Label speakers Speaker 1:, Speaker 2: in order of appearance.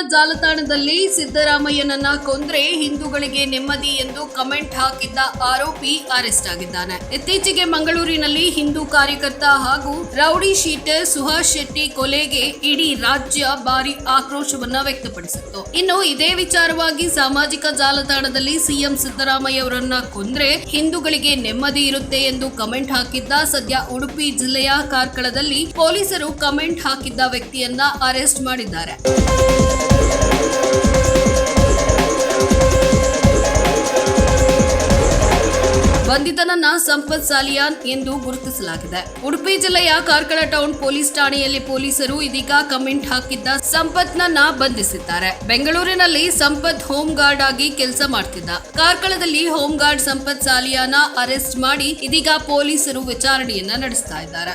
Speaker 1: ಜಾಲತಾಣದಲ್ಲಿ ಸಿದ್ದರಾಮಯ್ಯನನ್ನ ಕೊಂದ್ರೆ ಹಿಂದೂಗಳಿಗೆ ನೆಮ್ಮದಿ ಎಂದು ಕಮೆಂಟ್ ಹಾಕಿದ್ದ ಆರೋಪಿ ಅರೆಸ್ಟ್ ಆಗಿದ್ದಾನೆ. ಇತ್ತೀಚೆಗೆ ಮಂಗಳೂರಿನಲ್ಲಿ ಹಿಂದೂ ಕಾರ್ಯಕರ್ತ ಹಾಗೂ ರೌಡಿ ಶೀಟರ್ ಸುಹಾಸ್ ಶೆಟ್ಟಿ ಕೊಲೆಗೆ ಇಡೀ ರಾಜ್ಯ ಭಾರಿ ಆಕ್ರೋಶವನ್ನ ವ್ಯಕ್ತಪಡಿಸಿತ್ತು. ಇನ್ನು ಇದೇ ವಿಚಾರವಾಗಿ ಸಾಮಾಜಿಕ ಜಾಲತಾಣದಲ್ಲಿ ಸಿಎಂ ಸಿದ್ದರಾಮಯ್ಯ ಅವರನ್ನ ಕೊಂದ್ರೆ ಹಿಂದೂಗಳಿಗೆ ನೆಮ್ಮದಿ ಇರುತ್ತೆ ಎಂದು ಕಮೆಂಟ್ ಹಾಕಿದ್ದ ಸದ್ಯ ಉಡುಪಿ ಜಿಲ್ಲೆಯ ಕಾರ್ಕಳದಲ್ಲಿ ಪೊಲೀಸರು ಕಮೆಂಟ್ ಹಾಕಿದ್ದ ವ್ಯಕ್ತಿಯನ್ನ ಅರೆಸ್ಟ್ ಮಾಡಿದ್ದಾರೆ. ಬಂಧಿತನನ್ನ ಸಂಪತ್ ಸಾಲಿಯಾನ್ ಎಂದು ಗುರುತಿಸಲಾಗಿದೆ. ಉಡುಪಿ ಜಿಲ್ಲೆಯ ಕಾರ್ಕಳ ಟೌನ್ ಪೊಲೀಸ್ ಠಾಣೆಯಲ್ಲಿ ಪೊಲೀಸರು ಇದೀಗ ಕಮೆಂಟ್ ಹಾಕಿದ್ದ ಸಂಪತ್ನನ್ನ ಬಂಧಿಸಿದ್ದಾರೆ. ಬೆಂಗಳೂರಿನಲ್ಲಿ ಸಂಪತ್ ಹೋಮ್ ಗಾರ್ಡ್ ಆಗಿ ಕೆಲಸ ಮಾಡ್ತಿದ್ದ. ಕಾರ್ಕಳದಲ್ಲಿ home guard Sampath Saliyan arrest ಮಾಡಿ ಇದೀಗ ಪೊಲೀಸರು ವಿಚಾರಣೆಯನ್ನ ನಡೆಸ್ತಾ ಇದ್ದಾರೆ.